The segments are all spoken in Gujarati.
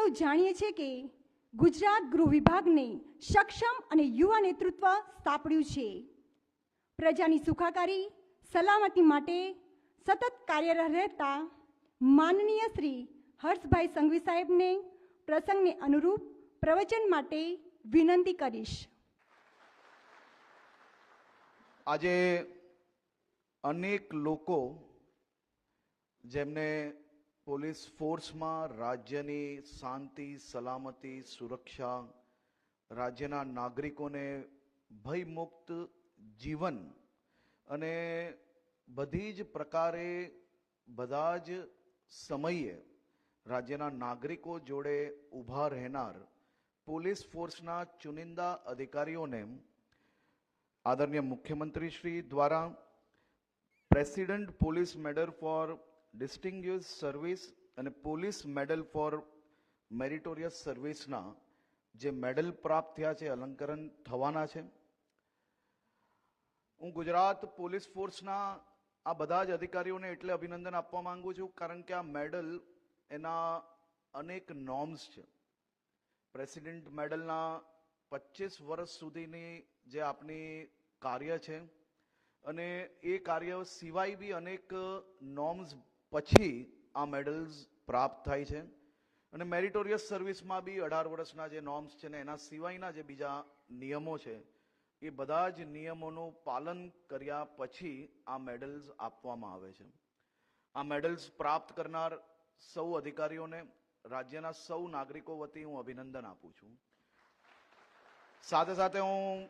સૌ જાણીએ છીએ કે ગુજરાત ગૃહ વિભાગને સક્ષમ અને યુવા નેતૃત્વ સ્થાપડ્યું છે. પ્રજાની સુખાકારી, સલામતી માટે સતત કાર્યરત રહેતા માનનીય શ્રી હર્ષભાઈ સંઘવી સાહેબને પ્રસંગને અનુરૂપ પ્રવચન માટે વિનંતી કરીશ. આજે અનેક લોકો જેમને પોલીસ ફોર્સમાં રાજ્યની શાંતિ, સલામતી, સુરક્ષા, રાજ્યના નાગરિકોને ભયમુક્ત જીવન અને બધી જ પ્રકારે બધા જ સમયે રાજ્યના નાગરિકો જોડે ઊભા રહેનાર પોલીસ ફોર્સના ચુનિંદા અધિકારીઓને આદરણીય મુખ્યમંત્રી શ્રી દ્વારા president police medal for distinguish service અને પોલીસ મેડલ ફોર મેરિટોરિયસ સર્વિસના જે મેડલ પ્રાપ્ત થયા છે અલંકરણ થવાના છે હું ગુજરાત પોલીસ ફોર્સના આ બધા જ અધિકારીઓને એટલે અભિનંદન આપવા માંગુ છું કારણ કે આ મેડલ એના અનેક નોર્મ્સ છે પ્રેસિડેન્ટ મેડલના પચીસ વર્ષ સુધીની જે આપની કાર્ય છે અને એ કાર્ય સિવાય બી અનેક નોર્મ્સ પછી આ મેડલ્સ પ્રાપ્ત થાય છે. અને મેરિટોરિયસ સર્વિસમાં બી અઢાર વર્ષના જે નોર્મ્સ છે ને એના સિવાયના જે બીજા નિયમો છે, એ બધા જ નિયમોનું પાલન કર્યા પછી આ મેડલ્સ આપવામાં આવે છે. આ મેડલ્સ પ્રાપ્ત કરનાર સૌ અધિકારીઓને, રાજ્યના સૌ નાગરિકો વતી હું અભિનંદન આપું છું. સાથે સાથે હું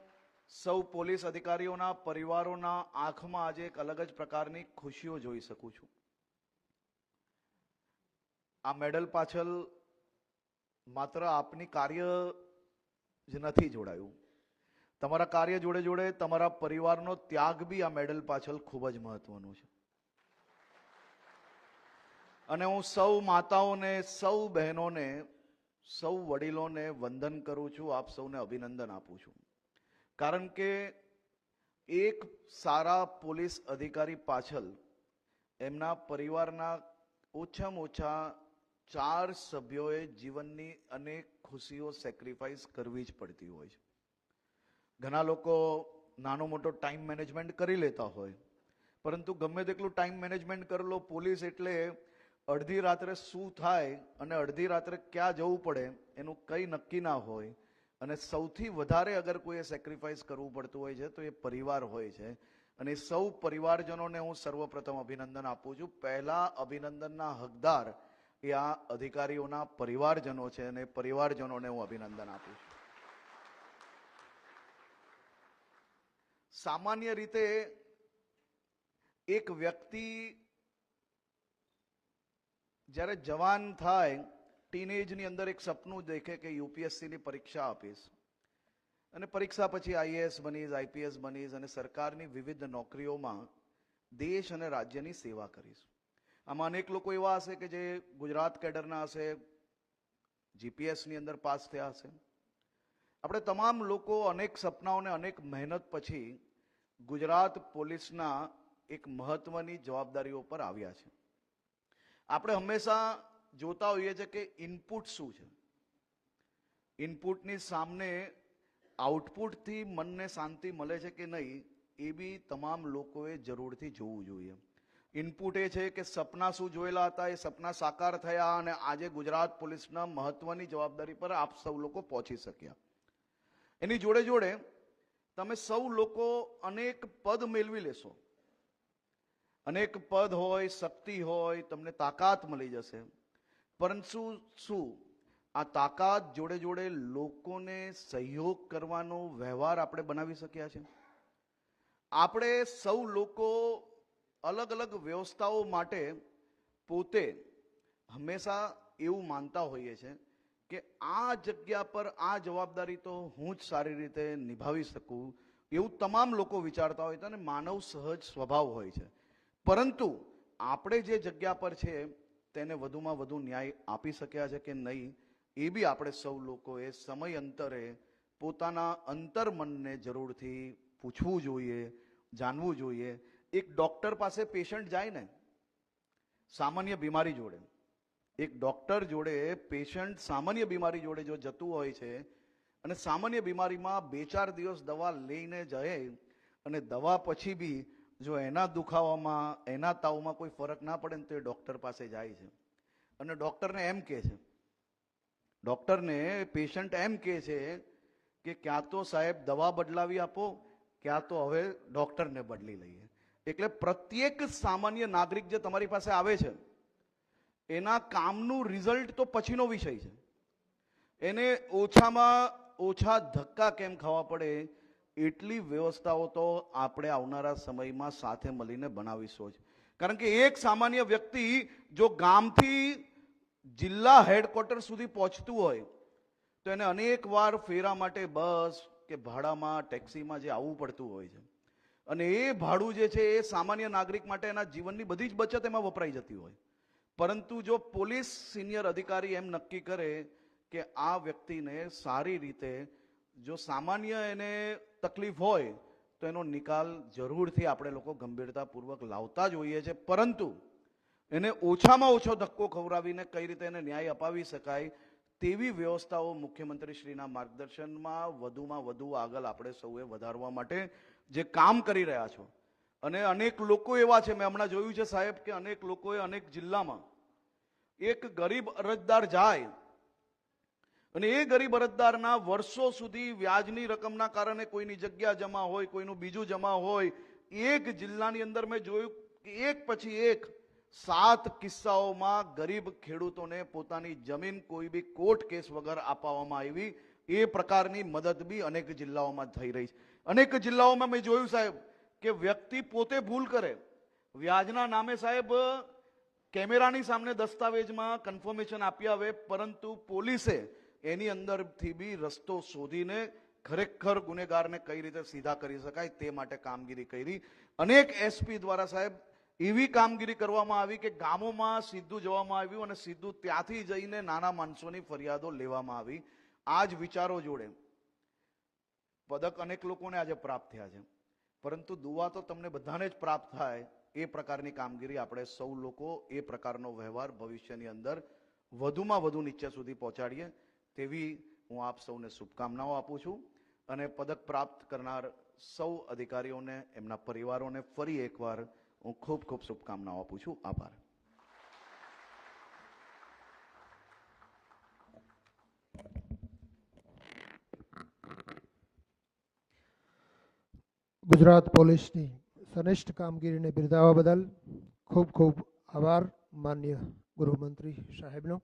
સૌ પોલીસ અધિકારીઓના પરિવારોના આંખમાં આજે એક અલગ જ પ્રકારની ખુશીઓ જોઈ શકું છું. આ મેડલ પાછળ માત્ર આપની કાર્ય જ નથી જોડાયું. તમારા કાર્ય જોડે જોડે તમારા પરિવારનો ત્યાગ બી આ મેડલ પાછળ ખૂબ જ મહત્વનો છે. અને હું સૌ માતાઓને, સૌ બહેનોને, સૌ વડીલોને વંદન કરું છું, આપ સૌને અભિનંદન આપું છું. કારણ કે એક સારા પોલીસ અધિકારી પાછળ એમના પરિવારના ઓછામાં ઓછા ચાર સભ્યોએ જીવનની અનેક ખુશીઓ સેક્રિફાઈસ કરવી જ પડતી હોય છે. ઘણા લોકો નાનો મોટો ટાઈમ મેનેજમેન્ટ કરી લેતા હોય, પરંતુ ગમે તેટલું ટાઈમ મેનેજમેન્ટ કરેલો પોલીસ એટલે અડધી રાત્રે શું થાય અને અડધી રાત્રે ક્યાં જવું પડે એનું કંઈ નક્કી ના હોય. અને સૌથી વધારે અગર કોઈએ સેક્રિફાઈસ કરવું પડતું હોય છે, તો એ પરિવાર હોય છે. અને સૌ પરિવારજનોને હું સર્વપ્રથમ અભિનંદન આપું છું. પહેલા અભિનંદનના હકદાર એ આ અધિકારીઓના પરિવારજનો છે અને પરિવારજનોને હું અભિનંદન આપું સામાન્ય રીતે એક વ્યક્તિ જ્યારે જવાન થાય, ટીનેજની અંદર એક સપનું દેખે કે યુપીએસસીની પરીક્ષા આપીશ. અને પરીક્ષા પછી આઈએએસ બનીશ, આઈપીએસ બનીશ અને સરકારની વિવિધ નોકરીઓમાં દેશ અને રાજ્યની સેવા કરીશ. આમાં અનેક લોકો એવા હશે કે જે ગુજરાત કેડરના હશે જીપીએસની અંદર પાસ થયા હશે. આપણે તમામ લોકો અનેક સપનાઓને અનેક મહેનત પછી ગુજરાત પોલીસના એક મહત્વની જવાબદારીઓ પર આવ્યા છે. આપણે હંમેશા જોતા હોઈએ છીએ કે ઇનપુટ શું છે? ઇનપુટની સામે આઉટપુટથી મનને શાંતિ મળે છે કે નહીં એ બી તમામ લોકોએ જરૂરથી જોવું જોઈએ. ઇનપુટ એ છે કે સપના શું જોયેલા હતા, એ સપના સાકાર થયા અને આજે ગુજરાત પોલીસના મહત્વની જવાબદારી પર આપ સૌ લોકો પહોંચી શક્યા. એની જોડે જોડે તમે સૌ લોકો અનેક પદ મેળવી લેશો. અનેક પદ હોય, શક્તિ હોય, તમને તાકાત મળી જશે. પરંતુ શું આ તાકાત જોડે જોડે લોકોને સહયોગ કરવાનો વ્યવહાર આપણે બનાવી શક્યા છે? આપણે સૌ લોકો અલગ અલગ વ્યવસ્થાઓ માટે પોતે હંમેશા એવું માનતા હોઈએ છે કે આ જગ્યા પર આ જવાબદારી તો હું જ સારી રીતે નિભાવી શકું એવું તમામ લોકો વિચારતા હોય છે અને માનવ સહજ સ્વભાવ હોય છે. પરંતુ આપણે જે જગ્યા પર છે તેને વધુમાં વધુ ન્યાય આપી શક્યા છે કે નહીં એ બી આપણે સૌ લોકોએ સમય અંતરે પોતાના અંતર્મનને જરૂરથી પૂછવું જોઈએ, જાણવું જોઈએ એક ડોક્ટર પાસે પેશન્ટ જાય ને, સામાન્ય બીમારી જોડે. એક ડોક્ટર જોડે પેશન્ટ સામાન્ય બીમારી જોડે જો જતું હોય છે અને સામાન્ય બીમારીમાં બે ચાર દિવસ દવા લઈને જાય અને દવા પછી બી જો એના દુખાવામાં, એના તાવમાં કોઈ ફરક ના પડે ને તો એ ડોક્ટર પાસે જાય છે. અને ડોક્ટરને એમ કહે છે, ડોક્ટરને પેશન્ટ એમ કહે છે કે ક્યાં તો સાહેબ દવા બદલાવી આપો, ક્યાં તો હવે ડોક્ટરને બદલી લઈએ. એટલે પ્રત્યેક સામાન્ય નાગરિક જે તમારી પાસે આવે છે, એના કામનું રિઝલ્ટ તો પછીનો વિષય છે. એને ઓછામાં ઓછા ધક્કા કેમ ખાવા પડે, એટલી વ્યવસ્થાઓ તો આપણે આવનારા સમયમાં સાથે મળીને બનાવીશું જ. કારણ કે એક સામાન્ય વ્યક્તિ જો ગામથી જિલ્લા હેડક્વાર્ટર સુધી પહોંચતું હોય, તો એને અનેક વાર ફેરા માટે બસ કે ભાડામાં ટેક્સીમાં જે આવવું પડતું હોય છે. અને એ ભાડું જે છે એ સામાન્ય નાગરિક માટે એના જીવનની બધી જ બચત એમાં વપરાઈ જતી હોય. પરંતુ જો પોલીસ સિનિયર અધિકારી એમ નક્કી કરે કે આ વ્યક્તિને સારી રીતે જો સામાન્ય એને તકલીફ હોય, તો એનો નિકાલ જરૂરથી આપણે લોકો ગંભીરતાપૂર્વક લાવતા જ હોઈએ છે પરંતુ એને ઓછામાં ઓછો ધક્કો ખવડાવીને કઈ રીતે એને ન્યાય અપાવી શકાય તેવી વ્યવસ્થાઓ મુખ્યમંત્રીશ્રીના માર્ગદર્શનમાં વધુમાં વધુ આગળ આપણે સૌએ વધારવા માટે જે કામ કરી રહ્યા છો. અને અનેક લોકો એવા છે, મેં હમણાં જોયું છે સાહેબ, કે અનેક લોકોએ અનેક જિલ્લામાં એક ગરીબ અરજદાર જાય અને એ ગરીબ અરજદારના વર્ષો સુધી વ્યાજની રકમના કારણે કોઈની જગ્યા જમા હોય, કોઈનું બીજું જમા હોય, એક જિલ્લાની અંદર મેં જોયું કે એક પછી એક સાત કિસ્સાઓમાં ગરીબ ખેડૂતોને પોતાની જમીન કોઈ બી કોર્ટ કેસ વગર અપાવવામાં આવી એ પ્રકારની મદદ બી અનેક જિલ્લાઓમાં થઈ રહી છે. અનેક જિલ્લાઓમાં મેં જોયું સાહેબ કે વ્યક્તિ પોતે ભૂલ કરે. વ્યાજના નામે સાહેબ કેમેરાની સામે દસ્તાવેજમાં કન્ફર્મેશન આપી આવે, પરંતુ પોલીસે એની અંદરથી બી રસ્તો શોધીને ખરેખર ગુનેગારને કઈ રીતે સીધા કરી શકાય તે માટે કામગીરી કરી. અનેક એસપી દ્વારા સાહેબ એવી કામગીરી કરવામાં આવી કે ગામોમાં સીધું જવામાં આવ્યું અને સીધું ત્યાંથી જઈને નાના માણસોની ફરિયાદો લેવામાં આવી. આ જ વિચારો જોડે. પદક અનેક લોકોને આજે પ્રાપ્ત થયા છે. પરંતુ દુવા તો તમને બધાને જ પ્રાપ્ત થાય એ પ્રકારની કામગીરી આપણે સૌ લોકો એ પ્રકારનો વ્યવહાર ભવિષ્યની અંદર વધુમાં વધુ નીચે સુધી પહોંચાડીએ તેવી હું આપ સૌને શુભકામનાઓ આપું છું અને પદક પ્રાપ્ત કરનાર સૌ અધિકારીઓને, એમના પરિવારોને ફરી એકવાર હું ખૂબ ખૂબ શુભકામનાઓ આપું છું. આભાર. ગુજરાત પોલીસની શ્રેષ્ઠ કામગીરીને બિરદાવવા બદલ ખૂબ ખૂબ આભાર માન્ય ગૃહમંત્રી સાહેબનો.